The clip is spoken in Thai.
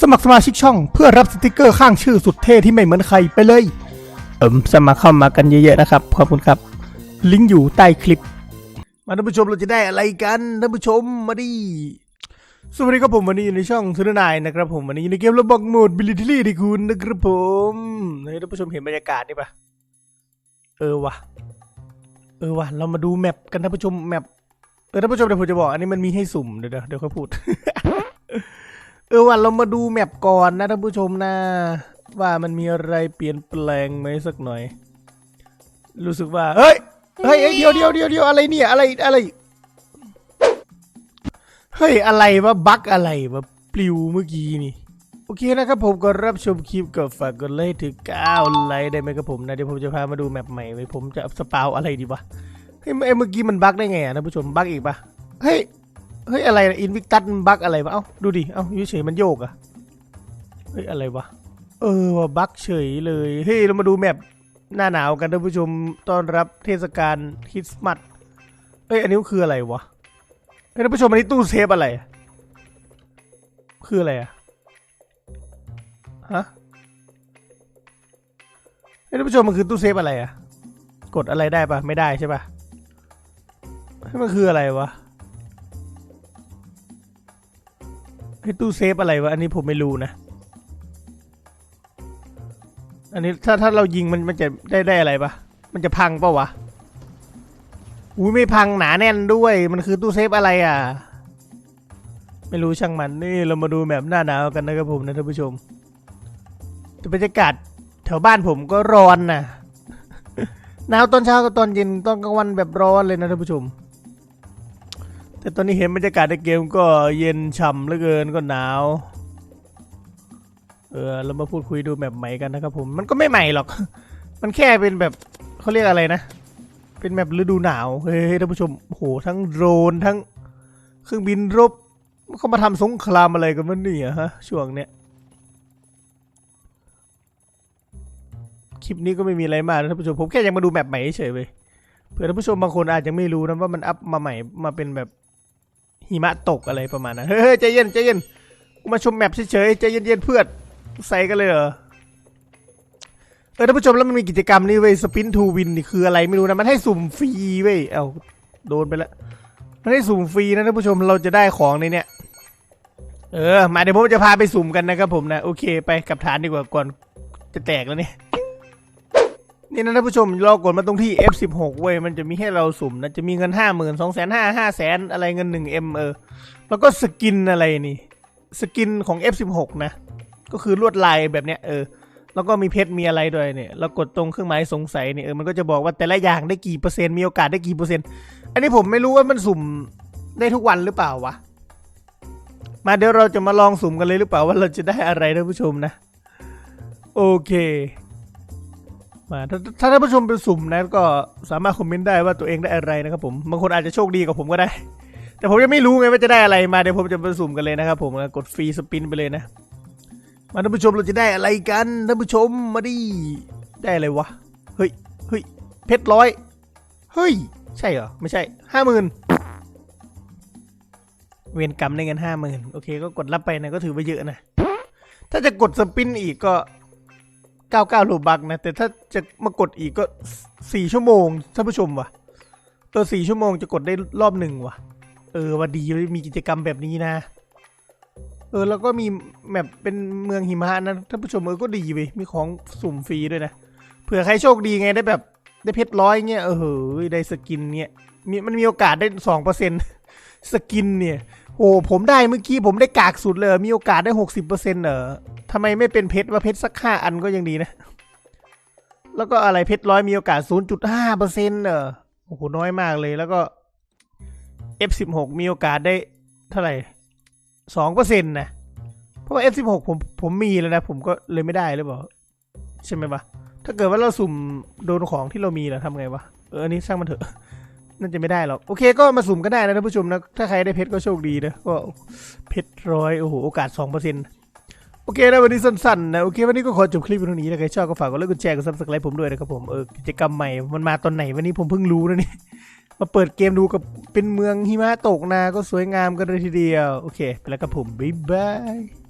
สมัครสมาชิกช่องเพื่อรับสติกเกอร์ข้างชื่อสุดเท่ที่ไม่เหมือนใครไปเลยเอิมสมัครเข้ามากันเยอะๆนะครับ ขอบคุณครับ ลิงก์อยู่ใต้คลิป มาท่านผู้ชมเราจะได้อะไรกันท่านผู้ชมมาดิสวัสดีครับผมวันนี้อยู่ในช่องซูนายนะครับผมวันนี้อยู่ในเกมระบอกโหมดบิลิทิลี่ที่คุณนะครับผมให้ท่านผู้ชมเห็นบรรยากาศนี่ปะเออวะเออวะเรามาดูแมปกันท่านผู้ชมแมปเออท่านผู้ชมเดี๋ยวผมจะบอกอันนี้มันมีให้สุ่มเดี๋ยวเดี๋ยวเดี๋ยวค่อยพูดเออวันเรามาดูแมปก่อนนะท่านผู้ชมนะ ว่ามันมีอะไรเปลี่ยนแปลงไหมสักหน่อย รู้สึกว่าเฮ้ยเฮ้ยเฮ้ยเดี๋ยวเดี๋ยวเดี๋ยวเดี๋ยวอะไรเนี่ยอะไรอะไรเฮ้ยอะไรวะบั๊กอะไรวะปลิวเมื่อกี้นี่โอเคนะครับผมก็รับชมคลิปก็ฝากกดไลค์ถึง9ไลค์ได้ไหมครับผมนะเดี๋ยวผมจะพามาดูแมปใหม่ไว้ผมจะสปาวอะไรดีวะเฮ้ยเมื่อกี้มันบั๊กได้ไงอะท่านผู้ชมบั๊กอีกปะเฮ้ย เฮ้ยอะไรอินวิกตัสมันบั๊กอะไรวะเอ้าดูดิเอ้าอยู่เฉยมันโยกอะเฮ้ยอะไรวะเออว่าบั๊กเฉยเลยเฮ้ยเรามาดูแมปหน้าหนาวกันท่านผู้ชมต้อนรับเทศกาลคริสต์มาสเอ้ยอันนี้คืออะไรวะเฮ้ยท่านผู้ชมอันนี้ตู้เซฟอะไรคืออะไรอะฮะเฮ้ยท่านผู้ชมมันคือตู้เซฟอะไรอะกดอะไรได้ปะไม่ได้ใช่ปะมันคืออะไรวะ ไอ้ตู้เซฟอะไรวะ อันนี้ผมไม่รู้นะ อันนี้ถ้าถ้าเรายิงมันมันจะได้ได้อะไรปะมันจะพังปะวะ อุ้ยไม่พังหนาแน่นด้วย มันคือตู้เซฟอะไรอะ ไม่รู้ช่างมันนี่เรามาดูแบบหน้าหนาวกันนะครับผมนะท่านผู้ชม แต่บรรยากาศแถวบ้านผมก็ร้อนนะหนาวตอนเช้ากับตอนเย็นตอนกลางวันแบบร้อนเลยนะท่านผู้ชม แต่ตอนนี้เห็นบรรยากาศในเกมก็เย็นฉ่ำเหลือเกินก็หนาว เออเรามาพูดคุยดูแบบใหม่กันนะครับผมมันก็ไม่ใหม่หรอก มันแค่เป็นแบบเขาเรียกอะไรนะ เป็นแบบฤดูหนาวเฮ้ยท่านผู้ชมโหทั้งโดรนทั้งเครื่องบินรบเขามาทำสงครามอะไรกันวะเนี่ยฮะช่วงเนี้ยคลิปนี้ก็ไม่มีอะไรมากนะท่านผู้ชมผมแค่อยากมาดูแบบใหม่เฉยๆเว้ยเผื่อท่านผู้ชมบางคนอาจจะไม่รู้นะว่ามันอัพมาใหม่มาเป็นแบบ หิมะตกอะไรประมาณนั้นเฮ้ยใจเย็นใจเย็นกูมาชมแมปเฉยๆใจเย็นๆเพื่อนใส่กันเลยเหรอเออท่านผู้ชมแล้วมันมีกิจกรรมนี่เว้ยสปินทูวินนี่คืออะไรไม่รู้นะมันให้สุ่มฟรีเว้ยเอ้าโดนไปแล้วมันให้สุ่มฟรีนะท่านผู้ชมเราจะได้ของในเนี้ยเออมาเดี๋ยวผมจะพาไปสุ่มกันนะครับผมนะโอเคไปกับฐานดีกว่าก่อนจะแตกแล้วเนี่ย นี่นะท่านผู้ชมเรากดมาตรงที่ F16 เว้ยมันจะมีให้เราสุ่มนะจะมีเงินห้าหมื่นสองแสนห้าห้าแสนอะไรเงินหนึ่งเอ็มเออแล้วก็สกินอะไรนี่ สกินของ F16 นะ ก็คือลวดลายแบบเนี้ยเออแล้วก็มีเพชรมีอะไรด้วยเนี่ยเรากดตรงเครื่องหมายสงสัยเนี่ยเออมันก็จะบอกว่าแต่ละอย่างได้กี่เปอร์เซ็นต์มีโอกาสได้กี่เปอร์เซ็นต์อันนี้ผมไม่รู้ว่ามันสุ่มได้ทุกวันหรือเปล่าวะมาเดี๋ยวเราจะมาลองสุ่มกันเลยหรือเปล่าว่าเราจะได้อะไรท่านผู้ชมนะ โอเค มาถ้าถ้าท่านผู้ชมเป็นสุ่มนะก็สามารถคอมเมนต์ได้ว่าตัวเองได้อะไรนะครับผมบางคนอาจจะโชคดีกว่าผมก็ได้ แต่ผมยังไม่รู้ไงว่าจะได้อะไรมาเดี๋ยวผมจะไปสุ่มกันเลยนะครับผมกดฟรีสปินไปเลยนะ มาท่านผู้ชมเราจะได้อะไรกันท่านผู้ชมมาดิได้อะไรวะเฮ้ยเฮ้ยเพชรร้อยเฮ้ย ใช่เหรอ ไม่ใช่ห้าหมื่นเวียนกรรมได้เงินห้าหมื่นโอเคก็กดรับไปนะก็ถือว่าเยอะนะ ถ้าจะกดสปินอีกก็ เก้าเก้าโลบักนะ แต่ถ้าจะมากดอีกก็สี่ชั่วโมงท่านผู้ชมวะตัวสี่ชั่วโมงจะกดได้รอบหนึ่งวะเออว่าดีมีกิจกรรมแบบนี้นะ เออ แล้วก็มีแบบเป็นเมืองหิมะนะท่านผู้ชมเออก็ดีไปมีของสุ่มฟรีด้วยนะเผื่อใครโชคดีไงได้แบบได้เพชรร้อยเงี้ยเออเฮ้ยได้สกินเนี่ยมีมันมีโอกาสได้สองเปอร์เซ็นสกินเนี่ยโอ้ผมได้เมื่อกี้ผมได้กากสุดเลย มีโอกาสได้หกสิบเปอร์เซ็นต์เหรอ ทำไมไม่เป็นเพชรว่าเพชรสักห้าอันก็ยังดีนะ แล้วก็อะไรเพชรร้อยมีโอกาสศูนย์จุดห้าเปอร์เซ็นต์เออโอ้โหน้อยมากเลยแล้วก็ F16 มีโอกาสได้เท่าไหร่สองเปอร์เซ็นต์นะเพราะว่า F16 ผมผมมีแล้วนะ ผมก็เลยไม่ได้หรือเปล่าใช่ไหมวะถ้าเกิดว่าเราสุ่มโดนของที่เรามีแล้วทำไงวะเอออันนี้ช่างมันเถอะน่าจะไม่ได้หรอกโอเคก็มาสุ่มก็ได้นะท่านผู้ชมนะถ้าใครได้เพชรก็โชคดีนะก็เพชรร้อยโอ้โหโอกาสสองเปอร์เซ็นต์ โอเคนะวันนี้สั้นๆนะโอเควันนี้ก็ขอจบคลิปเพียงเท่านี้นะใครชอบก็ฝากกดไลค์กดแชร์กดซับสไครป์ผมด้วยนะครับผมเออกิจกรรมใหม่มันมาตอนไหนวันนี้ผมเพิ่งรู้นะนี่มาเปิดเกมดูกับเป็นเมืองหิมะตกนาก็สวยงามกันเลยทีเดียว โอเค ไปแล้วกับผมบ๊ายบาย